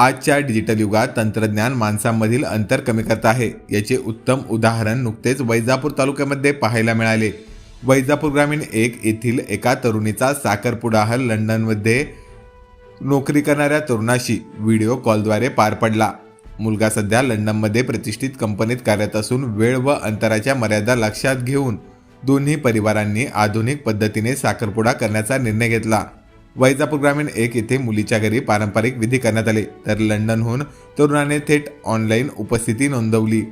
आजच्या डिजिटल युगात तंत्रज्ञान माणसांमधील अंतर कमी करत आहे. याचे उत्तम उदाहरण नुकतेच वैजापूर तालुक्यामध्ये पाहायला मिळाले. वैजापूर ग्रामीण एक येथील एका तरुणीचा साखरपुडा लंडनमध्ये नोकरी करणाऱ्या तरुणाशी व्हिडिओ कॉलद्वारे पार पडला. मुलगा सध्या लंडनमध्ये प्रतिष्ठित कंपनीत कार्यरत असून वेळ व अंतराच्या मर्यादा लक्षात घेऊन दोन्ही परिवारांनी आधुनिक पद्धतीने साखरपुडा करण्याचा निर्णय घेतला. वैजापूर ग्रामीण एक येथे मुलीच्या घरी पारंपरिक विधी करण्यात आले तर लंडनहून तरुणाने थेट ऑनलाईन उपस्थिती नोंदवली.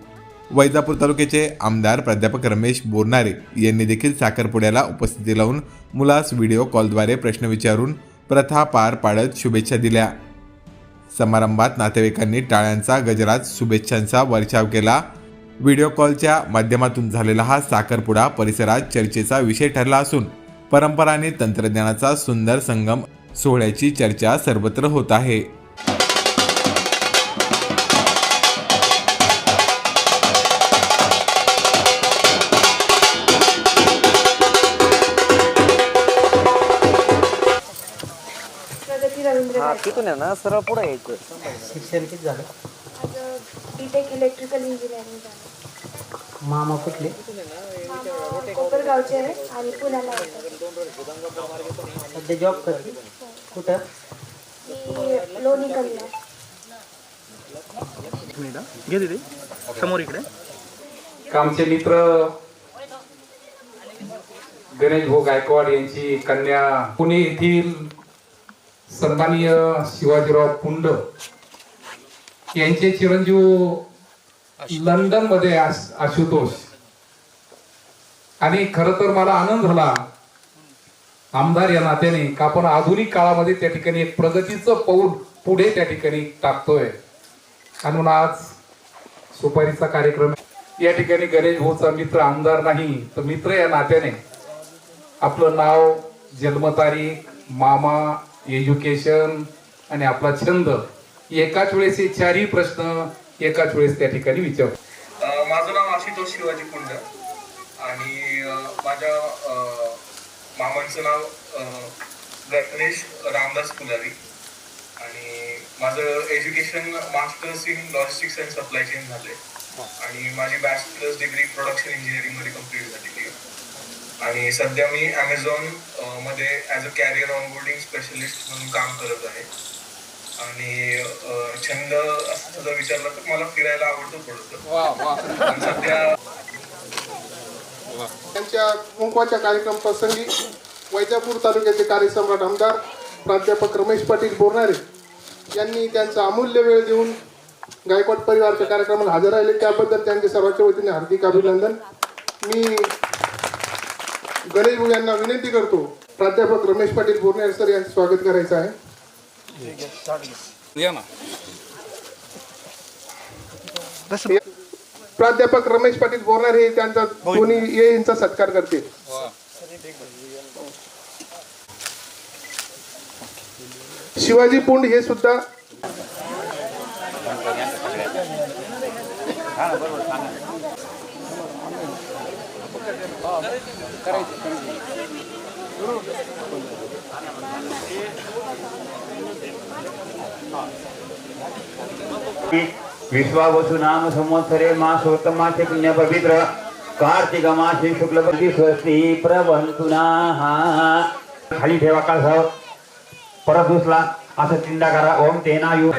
वैजापूर तालुक्याचे आमदार प्राध्यापक रमेश बोरनारे यांनी देखील साखरपुड्याला उपस्थिती लावून मुलास व्हिडिओ कॉलद्वारे प्रश्न विचारून प्रथा पार पाडत शुभेच्छा दिल्या. समारंभात नातेवाईकांनी टाळ्यांचा गजरात शुभेच्छांचा वर्षाव केला. व्हिडिओ कॉलच्या माध्यमातून झालेला हा साखरपुडा परिसरात चर्चेचा विषय ठरला असून परंपरा आणि तंत्रज्ञानाचा सुंदर संगम सोहळ्याची चर्चा सर्वत्र होत आहे. प्रगती रवींद्र हा तिथून आहे ना सरळ पुढे यायचं. शिक्षण किती झालं? इलेक्ट्रिकल इंजिनिअरिंग झालं. मामा कुठले? कोपरगावचे आणि पुण्याला सध्या जॉब करते. कुठं? लोणी घे समोर इकडे. आमचे मित्र गणेश भाऊ गायकवाड यांची कन्या पुणे येथील सन्माननीय शिवाजीराव पुंड यांचे चिरंजीव लंडनमध्ये आशुतोष. आणि खर तर मला आनंद झाला. आमदार या नात्याने का आपण आधुनिक काळामध्ये त्या ठिकाणी एक प्रगतीचं पाऊल पुढे त्या ठिकाणी टाकतोय. आणि म्हणून आज सुपारीचा कार्यक्रम. या ठिकाणी गणेश भाऊचा मित्र आमदार नाही तर मित्र या नात्याने. आपलं नाव जन्मतारीख मामा एज्युकेशन आणि आपला छंद. एकाच वेळेस हे चारही प्रश्न एकाच वेळेस त्या ठिकाणी विचार. माझं नाव आशुतोष शिवाजी कुंड आणि माझ्या मामांचं नाव गणेश रामदास पुजारी आणि माझं education masters in logistics and supply chain झाले आणि माझी बॅचलर्स डिग्री प्रोडक्शन इंजिनिअरिंगमध्ये कंप्लीट झालेली आहे. आणि सध्या मी ॲमेझॉनमध्ये as a career onboarding specialist म्हणून काम करत आहे. आणि छंद असं जर विचारलं तर मला फिरायला आवडतं थोडंसं. सध्या त्यांच्या कुंकवाच्या कार्यक्रम प्रसंगी वैजापूर तालुक्याचे कार्यसम्राट आमदार प्राध्यापक रमेश पाटील बोरणारे यांनी त्यांचा अमूल्य वेळ देऊन गायकवाड परिवारच्या कार्यक्रमाला हजर राहिले. त्याबद्दल त्यांच्या सर्वांच्या वतीने हार्दिक अभिनंदन. मी गणेश भाऊ यांना विनंती करतो. प्राध्यापक रमेश पाटील बोरणारे सर यांचं स्वागत करायचं आहे. प्राध्यापक रमेश पाटील बोरणारे हे त्यांचा दोन्ही ये यांचा सत्कार करतील. शिवाजी पुंड हे सुद्धा विश्वावसु नाम संवत्सरे मासोत्तमासे पुण्य पवित्र कार्तिक मासे शुक्ल स्वस्ती प्रवंतु खाली ठेवा का सर परत दुसला असं चिंता करा ओम तेनायू